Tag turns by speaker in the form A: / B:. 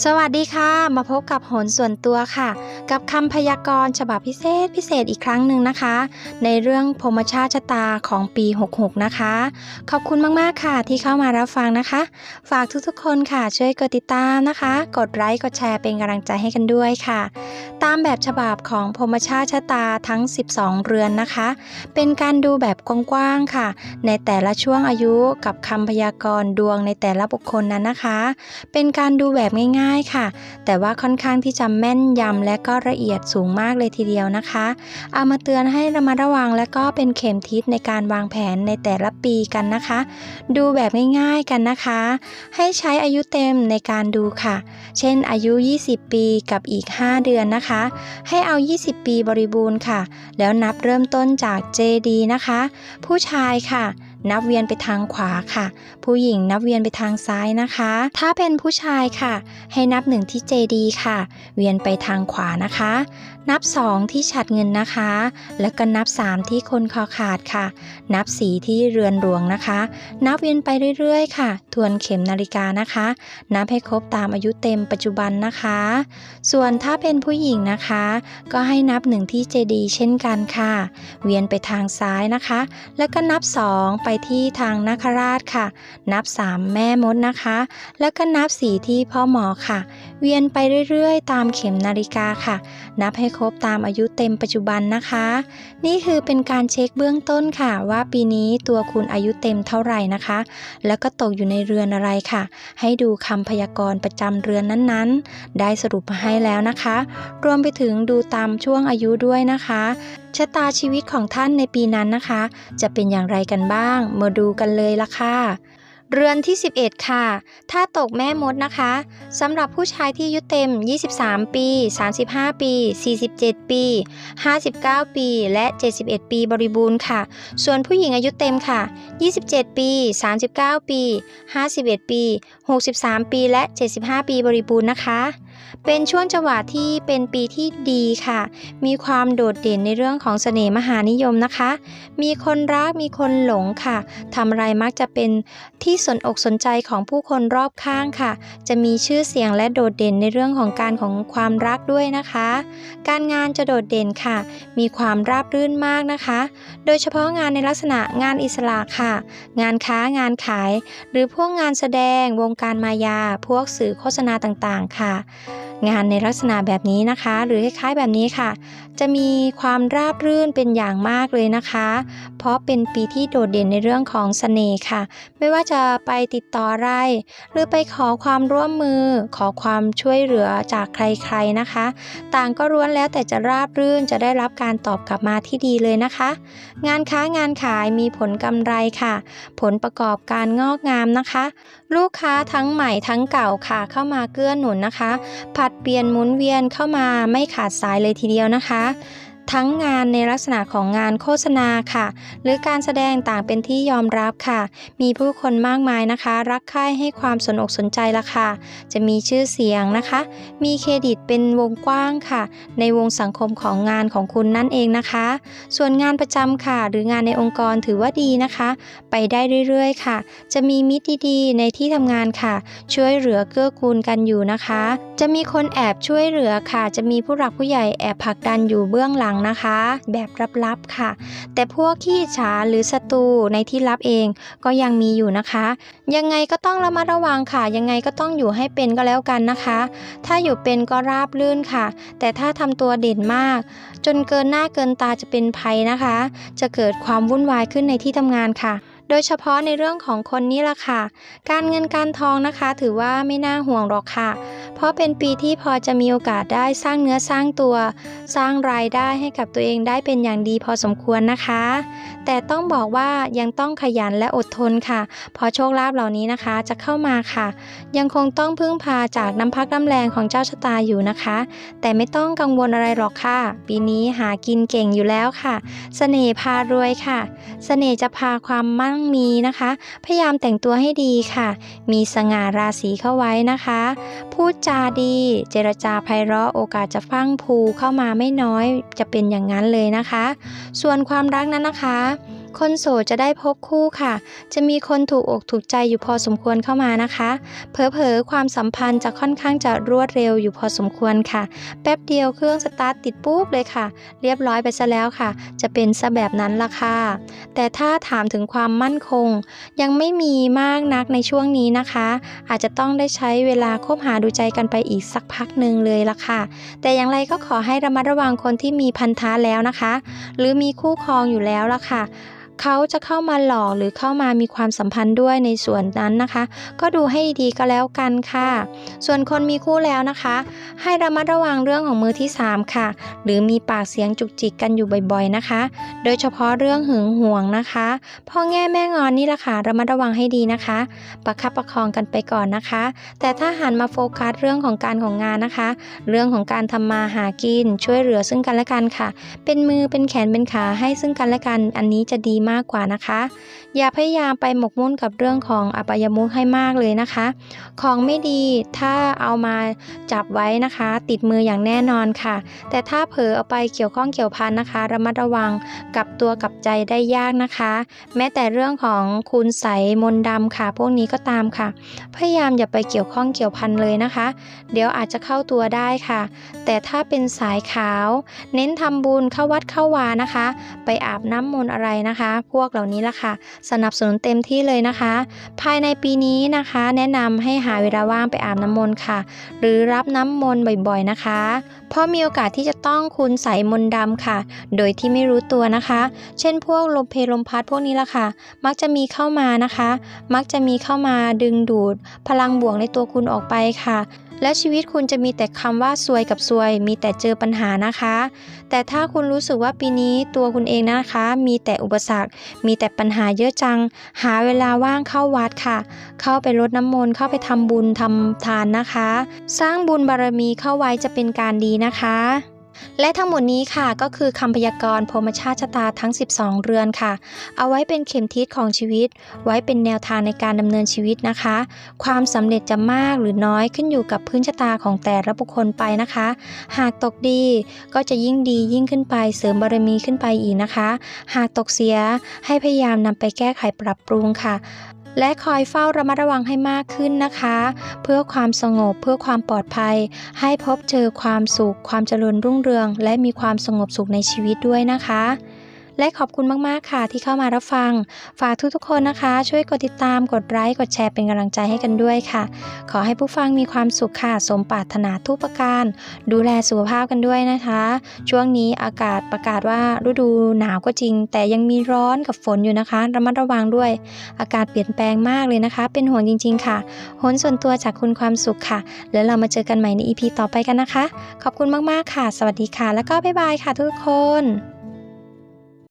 A: สวัสดีค่ะ มาพบกับโหนส่วนตัวค่ะ กับคำพยากรณ์ฉบับพิเศษพิเศษอีกครั้งหนึ่งนะคะ ในเรื่องพมชาชะตาของปี 66 นะคะ ขอบคุณมากๆค่ะที่เข้ามารับฟังนะคะ ฝากทุกๆคนค่ะช่วยกดติดตามนะคะ กดไลค์กดแชร์เป็นกำลังใจให้กันด้วยค่ะ ตามแบบฉบับของพมชาชะตาทั้ง 12 เรือนนะคะ เป็นการดูแบบกว้างๆค่ะ ในแต่ละช่วงอายุกับคำพยากรณ์ดวงในแต่ละบุคคลนั้นนะคะ เป็นการดูแบบง่ายๆค่ะ แต่ว่าค่อนข้างที่จะแม่นยำและก็ละเอียดสูงมากเลยทีเดียวนะคะ เอามาเตือนให้ระมัดระวังและก็เป็นเข็มทิศในการวางแผนในแต่ละปีกันนะคะ ดูแบบง่ายๆกันนะคะ ให้ใช้อายุเต็มในการดูค่ะ เช่นอายุ 20 ปีกับอีก 5 เดือนนะคะ ให้เอา 20 ปีบริบูรณ์ค่ะ แล้วนับเริ่มต้นจาก JD นะคะ ผู้ชายค่ะ นับเวียนไปทางขวาค่ะ ผู้หญิงนับเวียนไปทางซ้ายนะคะ ถ้าเป็นผู้ชายค่ะ ให้นับหนึ่งที่ JD ค่ะ เวียนไปทางขวานะคะ นับ 2 ที่ฉัดเงินนะคะ แล้วก็นับ 3 ที่คนคอขาดค่ะ นับ4ที่เรือนหลวงนะคะ นับเวียนไปเรื่อยๆ ค่ะ ทวนเข็มนาฬิกานะคะ นับให้ครบตามอายุเต็มปัจจุบันนะคะ ส่วนถ้าเป็นผู้หญิงนะคะ ก็ให้นับ1ที่ JD เช่นกันค่ะ เวียนไปทางซ้ายนะคะ แล้วก็นับ 2 ไปที่ทางนาคราชค่ะ นับ 3 แม่มดนะคะ แล้วก็นับ4ที่พ่อหมอค่ะ เวียนไปเรื่อยๆ ตามเข็มนาฬิกาค่ะ นับให้ครบตามอายุเต็มปัจจุบันนะคะ นี่คือเป็นการเช็คเบื้องต้นค่ะ ว่าปีนี้ตัวคุณอายุเต็มเท่าไหร่นะคะ แล้วก็ตกอยู่ในเรือนอะไรค่ะ ให้ดูคำพยากรณ์ประจำเรือนนั้นๆ ได้สรุปมาให้แล้วนะคะ รวมไปถึงดูตามช่วงอายุด้วยนะคะชะตาชีวิตของท่านในปีนั้นนะคะ จะเป็นอย่างไรกันบ้างมาดูกันเลยละค่ะเรือนที่ 11 ค่ะ ถ้าตกแม่มดนะคะสำหรับผู้ชายที่อายุเต็ม 23 ปี 35 ปี 47 ปี 59 ปี และ 71 ปีบริบูรณ์ค่ะ ส่วนผู้หญิงอายุเต็มค่ะ 27 ปี 39 ปี 51 ปี 63 ปี และ 75 ปีบริบูรณ์นะคะ เป็นช่วงจังหวะที่เป็นปีที่ดีค่ะ มีความโดดเด่นในเรื่องของเสน่ห์มหานิยมนะคะ มีคนรักมีคนหลงค่ะทำอะไรมักจะเป็นที่สนอกสนใจของผู้คนรอบข้างค่ะ จะมีชื่อเสียงและโดดเด่นในเรื่องของการของความรักด้วยนะคะ การงานจะโดดเด่นค่ะ มีความราบรื่นมากนะคะ โดยเฉพาะงานในลักษณะงานอิสระค่ะ งานค้างานขาย หรือพวกงานแสดงวงการมายา พวกสื่อโฆษณาต่างๆ ค่ะ งานในลักษณะแบบนี้นะคะ หรือคล้ายๆแบบนี้ค่ะ จะมีความราบรื่นเป็นอย่างมากเลยนะคะ เพราะเป็นปีที่โดดเด่นในเรื่องของเสน่ห์ค่ะ ไม่ว่าจะไปติดต่ออะไร หรือไปขอความร่วมมือ ขอความช่วยเหลือจากใครๆนะคะ ต่างก็ล้วนแล้วแต่จะราบรื่นจะได้รับการตอบกลับมาที่ดีเลยนะคะ งานค้างานขายมีผลกำไรค่ะ ผลประกอบการงอกงามนะคะ ลูกค้าทั้งใหม่ทั้งเก่าค่ะเข้ามาเกื้อหนุนนะคะผัดเปลี่ยนหมุนเวียนเข้ามาไม่ขาดสายเลยทีเดียวนะคะ ทั้งงานในลักษณะของงานโฆษณาค่ะ หรือการแสดงต่างเป็นที่ยอมรับค่ะ มีผู้คนมากมายนะคะ รักใคร่ให้ความสนอกสนใจละค่ะ จะมีชื่อเสียงนะคะ มีเครดิตเป็นวงกว้างค่ะ ในวงสังคมของงานของคุณนั่นเองนะคะ ส่วนงานประจำค่ะ หรืองานในองค์กรถือว่าดีนะคะ ไปได้เรื่อยๆ ค่ะ จะมีมิตรดีๆ ในที่ทำงานค่ะ ช่วยเหลือเกื้อกูลกันอยู่นะคะ จะมีคนแอบช่วยเหลือค่ะ จะมีผู้หลักผู้ใหญ่แอบผลักดันอยู่เบื้องหลังนะคะ แบบลับๆค่ะ แต่พวกขี้ฉาหรือศัตรูในที่ลับเองก็ยังมีอยู่นะคะ ยังไงก็ต้องระมัดระวังค่ะ ยังไงก็ต้องอยู่ให้เป็นก็แล้วกันนะคะ ถ้าอยู่เป็นก็ราบลื่นค่ะ แต่ถ้าทำตัวเด่นมาก จนเกินหน้าเกินตาจะเป็นภัยนะคะ จะเกิดความวุ่นวายขึ้นในที่ทำงานค่ะ โดยเฉพาะในเรื่องของคนนี้ล่ะค่ะ การเงินการทองนะคะ ถือว่าไม่น่าห่วงหรอกค่ะ เพราะเป็นปีที่พอจะมีโอกาสได้สร้างเนื้อสร้างตัว สร้างรายได้ให้กับตัวเองได้เป็นอย่างดีพอสมควรนะคะ แต่ต้องบอกว่ายังต้องขยันและอดทนค่ะ เพราะโชคลาภเหล่านี้นะคะจะเข้ามาค่ะ ยังคงต้องพึ่งพาจากน้ำพักน้ำแรงของเจ้าชะตาอยู่นะคะ แต่ไม่ต้องกังวลอะไรหรอกค่ะ ปีนี้หากินเก่งอยู่แล้วค่ะเสน่ห์พารวยค่ะเสน่ห์จะพาความมั่งมีนะคะ พยายามแต่งตัวให้ดีค่ะ มีสง่าราศีเข้าไว้นะคะ พูดจาดี เจรจาไพเราะโอกาสจะฟั่งพูเข้ามาไม่น้อยจะเป็นอย่างนั้นเลยนะคะ ส่วนความรักนั้นนะคะ คนโสดจะได้พบคู่ค่ะ จะมีคนถูกอกถูกใจอยู่พอสมควรเข้ามานะคะ เผลอๆความสัมพันธ์จะค่อนข้างจะรวดเร็วอยู่พอสมควรค่ะ แป๊บเดียวเครื่องสตาร์ทติดปุ๊บเลยค่ะ เรียบร้อยไปซะแล้วค่ะ จะเป็นซะแบบนั้นละค่ะ แต่ถ้าถามถึงความมั่นคง ยังไม่มีมากนักในช่วงนี้นะคะ อาจจะต้องได้ใช้เวลาคบหาดูใจกันไปอีกสักพักหนึ่งเลยละค่ะ แต่อย่างไรก็ขอให้ระมัดระวังคนที่มีพันธะแล้วนะคะ หรือมีคู่ครองอยู่แล้วละค่ะ เขาจะเข้ามาหลอกหรือเข้ามามีความสัมพันธ์ด้วยในส่วนนั้นนะคะ ก็ดูให้ดีๆก็แล้วกันค่ะ ส่วนคนมีคู่แล้วนะคะ ให้ระมัดระวังเรื่องของมือที่ 3 ค่ะ หรือมีปากเสียงจุกจิกกันอยู่บ่อยๆนะคะ โดยเฉพาะเรื่องหึงหวงนะคะพ่อแง่แม่งอนนี่แหละค่ะระมัดระวังให้ดีนะคะ ประคับประคองกันไปก่อนนะคะ แต่ถ้าหันมาโฟกัสเรื่องของการของงานนะคะ เรื่องของการทำมาหากินช่วยเหลือซึ่งกันและกันค่ะ เป็นมือเป็นแขนเป็นขาให้ซึ่งกันและกันอันนี้จะดีมากกว่านะคะ อย่าพยายามไปหมกมุ่นกับเรื่องของอบายมุขให้มากเลยนะคะ ของไม่ดีถ้าเอามาจับไว้นะคะ ติดมืออย่างแน่นอนค่ะ แต่ถ้าเผลอเอาไปเกี่ยวข้องเกี่ยวพันนะคะ ระมัดระวังกับตัวกับใจได้ยากนะคะ แม้แต่เรื่องของคุณใสมนดำค่ะ พวกนี้ก็ตามค่ะ พยายามอย่าไปเกี่ยวข้องเกี่ยวพันเลยนะคะ เดี๋ยวอาจจะเข้าตัวได้ค่ะ แต่ถ้าเป็นสายขาว เน้นทำบุญเข้าวัดเข้าวานะคะ ไปอาบน้ำมนต์อะไรนะคะพวกเหล่านี้ละค่ะ สนับสนุนเต็มที่เลยนะคะ ภายในปีนี้นะคะ แนะนำให้หาเวลาว่างไปอาบน้ำมนต์ค่ะ หรือรับน้ำมนต์บ่อยๆนะคะ เพราะมีโอกาสที่จะต้องคุณใสยมนต์ดำค่ะ โดยที่ไม่รู้ตัวนะคะ เช่นพวกลมเพลลมพัดพวกนี้ละค่ะ มักจะมีเข้ามานะคะ มักจะมีเข้ามาดึงดูด พลังบวกในตัวคุณออกไปค่ะ และชีวิตคุณจะมีแต่คำว่าซวยกับซวย มีแต่เจอปัญหานะคะ แต่ถ้าคุณรู้สึกว่าปีนี้ตัวคุณเองนะคะ มีแต่อุปสรรค มีแต่ปัญหาเยอะจัง หาเวลาว่างเข้าวัดค่ะ เข้าไปรดน้ำมนต์เข้าไปทำบุญทำทานนะคะ สร้างบุญบารมีเข้าไว้จะเป็นการดีนะคะ และทั้งหมดนี้ค่ะก็คือคำพยากรณ์พรมชาติชะตาทั้ง 12 เรือนค่ะ เอาไว้เป็นเข็มทิศของชีวิต ไว้เป็นแนวทางในการดำเนินชีวิตนะคะ ความสำเร็จจะมากหรือน้อยขึ้นอยู่กับพื้นชะตาของแต่ละบุคคลไปนะคะ หากตกดีก็จะยิ่งดียิ่งขึ้นไปเสริมบารมีขึ้นไปอีกนะคะ หากตกเสียให้พยายามนำไปแก้ไขปรับปรุงค่ะ และคอยเฝ้าระมัดระวังให้มากขึ้นนะคะ เพื่อความสงบเพื่อความปลอดภัย ให้พบเจอความสุข ความเจริญรุ่งเรือง และมีความสงบสุขในชีวิตด้วยนะคะ และขอบคุณมาก ๆ ค่ะที่เข้ามารับฟัง ฝากทุก ๆ คนนะคะ ช่วยกดติดตาม กดไลค์ กดแชร์เป็นกำลังใจให้กันด้วยค่ะ ขอให้ผู้ฟังมีความสุขค่ะ สมปรารถนาทุกประการ ดูแลสุขภาพกันด้วยนะคะ ช่วงนี้อากาศประกาศว่าฤดูหนาวก็จริง แต่ยังมีร้อนกับฝนอยู่นะคะ ระมัดระวังด้วย อากาศเปลี่ยนแปลงมากเลยนะคะ เป็นห่วงจริง ๆ ค่ะหนส่วนตัวจากคุณความสุขค่ะ แล้วเรามาเจอกันใหม่ใน EP ต่อไปกันนะคะ ขอบคุณมาก ๆ ค่ะ สวัสดีค่ะ แล้วก็บ๊ายบายค่ะทุกคน